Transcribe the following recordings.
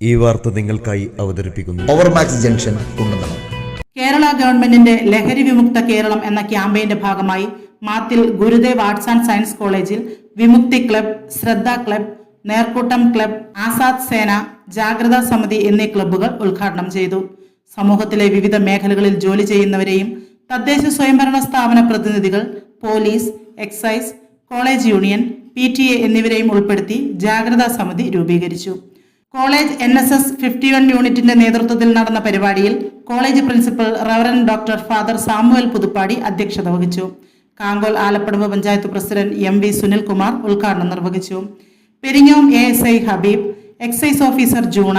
ഈ വാർത്ത നിങ്ങൾക്കായി അവതരിപ്പിക്കുന്നു. ഓവർമാക്സ് ജംഗ്ഷൻ കുണ്ടന്തളം കേരള ഗവൺമെന്റിന്റെ ലഹരി വിമുക്ത കേരളം എന്ന ക്യാമ്പയിന്റെ ഭാഗമായി Mathil Gurudev arts and science കോളേജിൽ Vimukthi club Shraddha club Nerkoottam club Azad Sena ജാഗ്രതാ സമിതി എന്നീ ക്ലബ്ബുകൾ ഉദ്ഘാടനം ചെയ്തു. സമൂഹത്തിലെ വിവിധ മേഖലകളിൽ ജോലി ചെയ്യുന്നവരെയും തദ്ദേശ സ്വയംഭരണ സ്ഥാപന പ്രതിനിധികൾ police excise college union P T A എന്നിവരെയും ഉൾപ്പെടുത്തി ജാഗ്രതാ സമിതി രൂപീകരിച്ചു. College N S S fifty one യൂണിറ്റിന്റെ നേതൃത്വത്തിൽ നടന്ന പരിപാടിയിൽ college principal reverend doctor father Samuel Puthuppady അധ്യക്ഷത വഹിച്ചു. Kankol Alappadamba panchayat president M V Sunilkumar ഉദ്ഘാടനം നിർവഹിച്ചു. Peringome A S I Habeeb excise officer ജൂണ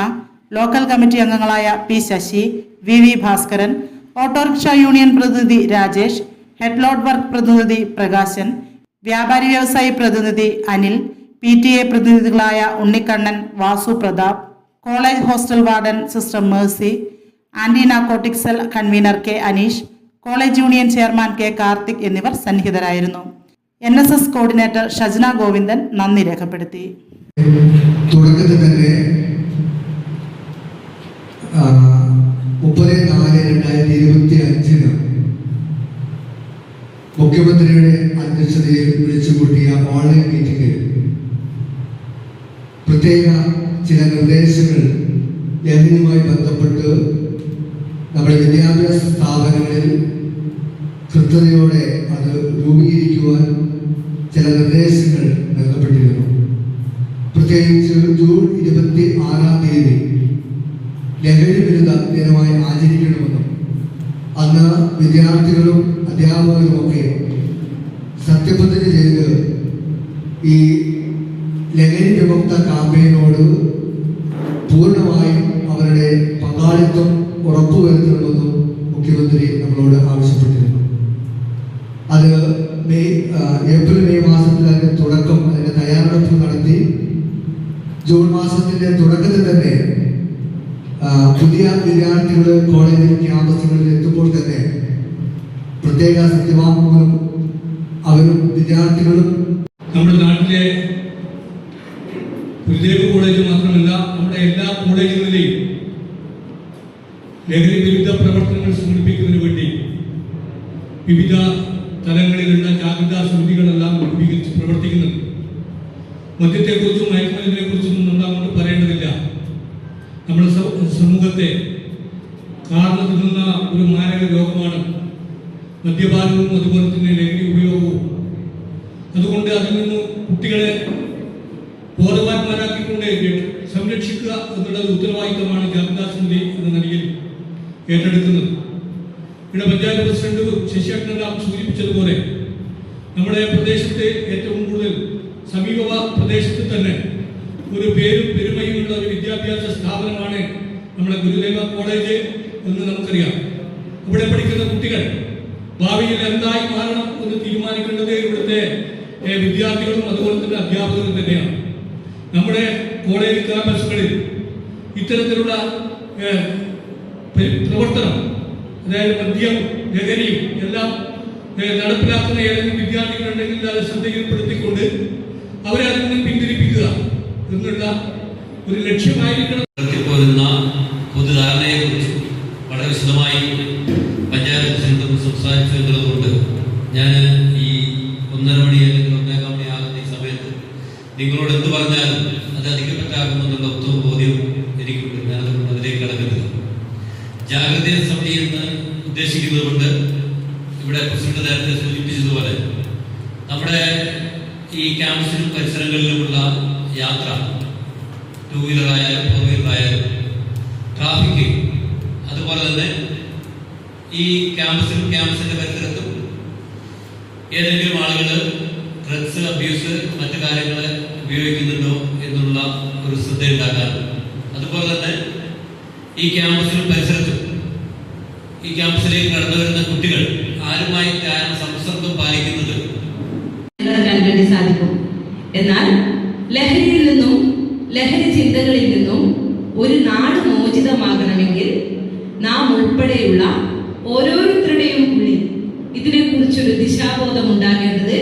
local committee അംഗങ്ങളായ P Sasi V V Bhaskaran autorickshaw union പ്രതിനിധി രാജേഷ് ഹെഡ്ലോഡ് വർക്ക് പ്രതിനിധി പ്രകാശൻ വ്യാപാരി വ്യവസായി പ്രതിനിധി Anil P T A പ്രതിനിധികളായ Unnikannan Vasu Prathap college hostel warden sister Mercy anti narcotic cell convener K Aneesh college union chairman K Karthik എന്നിവർ സന്നിഹിതരായിരുന്നു. N S S coordinator Shajna Govindan നന്ദി രേഖപ്പെടുത്തി. തന്നെ മുഖ്യമന്ത്രിയുടെ അധ്യക്ഷതയിൽ വിളിച്ചുകൂട്ടിയ ഓൺലൈൻ മീറ്റിംഗിൽ പ്രത്യേക ചില നിർദ്ദേശങ്ങൾ ലഹരിയുമായി ബന്ധപ്പെട്ട് നമ്മുടെ വിദ്യാഭ്യാസ സ്ഥാപനങ്ങളിൽ കൃത്യതയോടെ അത് രൂപീകരിക്കുവാൻ ചില നിർദ്ദേശങ്ങൾ നൽകപ്പെട്ടിരുന്നു. പ്രത്യേകിച്ച് ജൂൺ ഇരുപത്തി ആറാം തീയതി ലഹരി വിരുദ്ധ ദിനമായി ആചരിക്കണമെന്നും അന്ന് വിദ്യാർത്ഥികളും അധ്യാപകരും ഒക്കെ സത്യപ്രതിജ്ഞ ചെയ്ത് ഈ ലഹരി വിമുക്ത ക്യാമ്പയിനോട് പൂർണമായും അവരുടെ പങ്കാളിത്തം ഉറപ്പുവരുത്തണമെന്നും മുഖ്യമന്ത്രി നമ്മളോട് ആവശ്യപ്പെട്ടിരുന്നു. അത് മെയ് ഏപ്രിൽ മെയ് മാസത്തിൽ അതിന്റെ തുടക്കം അതിന്റെ തയ്യാറെടുപ്പ് നടത്തി. ജൂൺ മാസത്തിന്റെ തുടക്കത്തിൽ തന്നെ പുതിയ വിദ്യാർത്ഥികൾ കോളേജിൽ ക്യാമ്പസുകളിൽ എത്തുമ്പോൾ തന്നെ പ്രത്യേക സത്യവാങ്മൂലം അവരും വിദ്യാർത്ഥികളും നമ്മുടെ നാട്ടിലെ ഗുരുദേവ് കോളേജ് മാത്രമല്ല നമ്മുടെ എല്ലാ കോളേജുകളിലെയും ലഹരി വിരുദ്ധ പ്രവർത്തനങ്ങൾ സംഘടിപ്പിക്കുന്നതിന് വേണ്ടി വിവിധ തലങ്ങളിലുള്ള ജാഗ്രതാ സമിതികളെല്ലാം രൂപീകരിച്ച് പ്രവർത്തിക്കുന്നുണ്ട്. മദ്യത്തെക്കുറിച്ചും മയക്കുമരുന്നിനെ കുറിച്ചൊന്നും നമ്മൾ അങ്ങോട്ട് പറയേണ്ടതില്ല. നമ്മുടെ സമൂഹത്തെ കാർന്നു തുടങ്ങുന്ന ഒരു മാരക രോഗമാണ് മദ്യപാനവും അതുപോലെ തന്നെ ലഹരി ഉപയോഗവും. അതുകൊണ്ട് അതിൽ നിന്ന് കുട്ടികളെ ബോധവാന്മാരാക്കിക്കൊണ്ട് സംരക്ഷിക്കുക എന്നുള്ള ഉത്തരവാദിത്തമാണ് സമിതി എന്ന നിലയിൽ ഏറ്റെടുക്കുന്നത്. ഇവിടെ പഞ്ചായത്ത് പ്രസിഡന്റ് ശശിയേട്ടനെല്ലാം സൂചിപ്പിച്ചതുപോലെ നമ്മുടെ പ്രദേശത്തെ ഏറ്റവും കൂടുതൽ സമീപ പ്രദേശത്ത് തന്നെ ഒരു പേരും പെരുമയുമുള്ള ഒരു വിദ്യാഭ്യാസ സ്ഥാപനമാണ് നമ്മുടെ ഗുരുദേവ കോളേജ് എന്ന് നമുക്കറിയാം. ഇവിടെ പഠിക്കുന്ന കുട്ടികൾ ഭാവിയിൽ എന്തായി മാറണം എന്ന് തീരുമാനിക്കേണ്ടത് ഇവിടുത്തെ വിദ്യാർത്ഥികളും അതുപോലെ തന്നെ അധ്യാപകരും തന്നെയാണ്. നമ്മുടെ കോളേജ് ക്യാമ്പസുകളിൽ ഇത്തരത്തിലുള്ള പ്രവർത്തനം അതായത് മദ്യം ലഹരിയും എല്ലാം നടപ്പിലാക്കുന്ന ഏതെങ്കിലും വിദ്യാർത്ഥികളുണ്ടെങ്കിൽ അത് ശ്രദ്ധയിൽപ്പെടുത്തിക്കൊണ്ട് അവരെ അതിൽ നിന്ന് പിന്തിരിപ്പിക്കുക എന്നുള്ള ഒരു ലക്ഷ്യമായിരിക്കണം. ഉദ്ദേശിക്കുന്നത് കൊണ്ട് ഇവിടെ പ്രസിഡന്റ് നേരത്തെ സൂചിപ്പിച്ചതുപോലെ നമ്മുടെ ഈ ക്യാമ്പസിലും പരിസരങ്ങളിലുമുള്ള യാത്ര ടൂ വീലറായാലും ഫോർ വീലറായാലും ട്രാഫിക് അതുപോലെ തന്നെ ഈ ക്യാമ്പസിലും ക്യാമ്പസിന്റെ പരിസരത്തും ഏതെങ്കിലും ആളുകൾ ഡ്രഗ്സ് അബ്യൂസ് മറ്റു കാര്യങ്ങൾ ഉപയോഗിക്കുന്നുണ്ടോ എന്നുള്ള ഒരു ശ്രദ്ധയുണ്ടാക്കാറുണ്ട്. അതുപോലെ തന്നെ ഈ ക്യാമ്പസിലും പരിസരത്തും ഈ ക്യാമ്പസിലേക്ക് കടന്നു വരുന്ന കുട്ടികൾ ആരുമായി സംസർഗം പാലിക്കുന്നത്? വേണ്ടി സാധിക്കും. എന്നാൽ ലഹരിയിൽ നിന്നും ലഹരി ചിന്തകളിൽ നിന്നും ഒരു നാട് മോചിതമാകണമെങ്കിൽ നാം ഉൾപ്പെടെയുള്ള ഓരോരുത്തരുടെയും ഉള്ളിൽ ഇതിനെക്കുറിച്ചൊരു ദിശാബോധം ഉണ്ടാകേണ്ടത്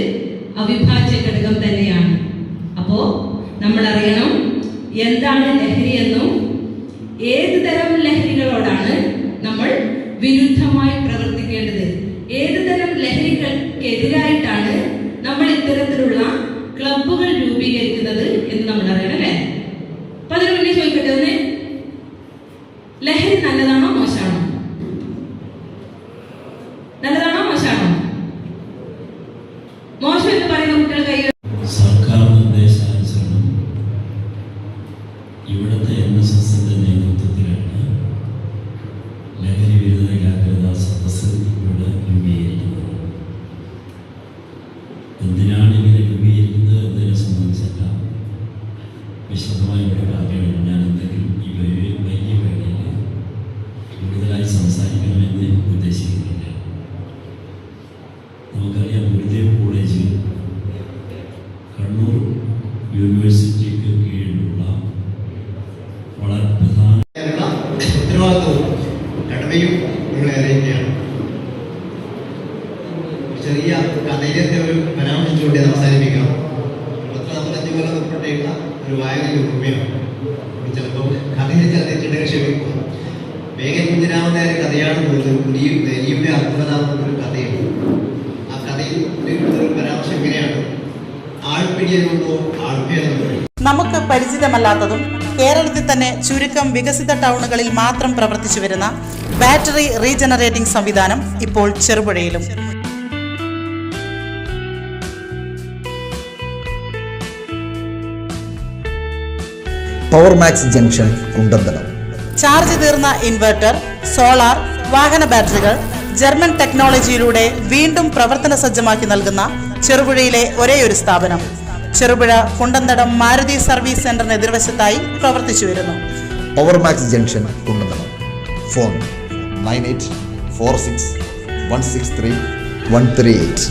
അവിഭാജ്യ ഘടകം തന്നെയാണ്. അപ്പോൾ നമ്മൾ അറിയണം എന്താണ് ലഹരി എന്നും ഏത് തരം ലഹരികളോടാണ് നമ്മൾ വിരുദ്ധമായി പ്രവർത്തിക്കേണ്ടത്. ഏതുതരം ലഹരികൾക്കെതിരായിട്ടാണ് നമ്മൾ ഇത്തരത്തിലുള്ള ക്ലബുകൾ രൂപീകരിക്കുന്നത് എന്ന് നമ്മൾ അറിയണം അല്ലേ? അപ്പൊ അതിന് മുന്നേ ചോദിക്കട്ടെ ഒന്ന്? ലഹരി നല്ലതാണോ മോശമാണോ? നല്ലതാണോ മോശമാണോ? മോശം എന്ന് പറയുന്ന കുട്ടികൾ കൈ ചെറുതെറ്റിട്ട് ക്ഷമിക്കും വേഗം കുഞ്ഞിരാമന്റെ ഒരു കഥയാണ് തോന്നുന്നത് കുടിയും ദേലിയുടെ അത്ഭുതനാമ ഒരു കഥയാണ്. ആ കഥയിൽ ഒരു പരാമർശം എങ്ങനെയാണ് ആൾപ്പിടിയെന്നുണ്ടോ ആൾപ്പിയെന്നു പറയും നമുക്ക് പരിചിതമല്ലാത്തതും കേരളത്തിൽ തന്നെ ചുരുക്കം വികസിത ടൗണുകളിൽ മാത്രം പ്രവർത്തിച്ചു വരുന്ന ബാറ്ററി റീജനറേറ്റിംഗ് സംവിധാനം ഇപ്പോൾ ചെറുപുഴയിലും. Power max junction Kundanthalam charge തീർന്ന ഇൻവെർട്ടർ സോളാർ വാഹന ബാറ്ററികൾ ജർമ്മൻ ടെക്നോളജിയിലൂടെ വീണ്ടും പ്രവർത്തന സജ്ജമാക്കി നൽകുന്ന ചെറുപുഴയിലെ ഒരേയൊരു സ്ഥാപനം. ചെറുപുഴ കുണ്ടന്തടം മാരുതി സർവീസ് സെന്ററിന് എതിർവശത്തായി പ്രവർത്തിച്ചു വരുന്നു. Power max junction Kundanthadam phone nine eight four six one six three one three eight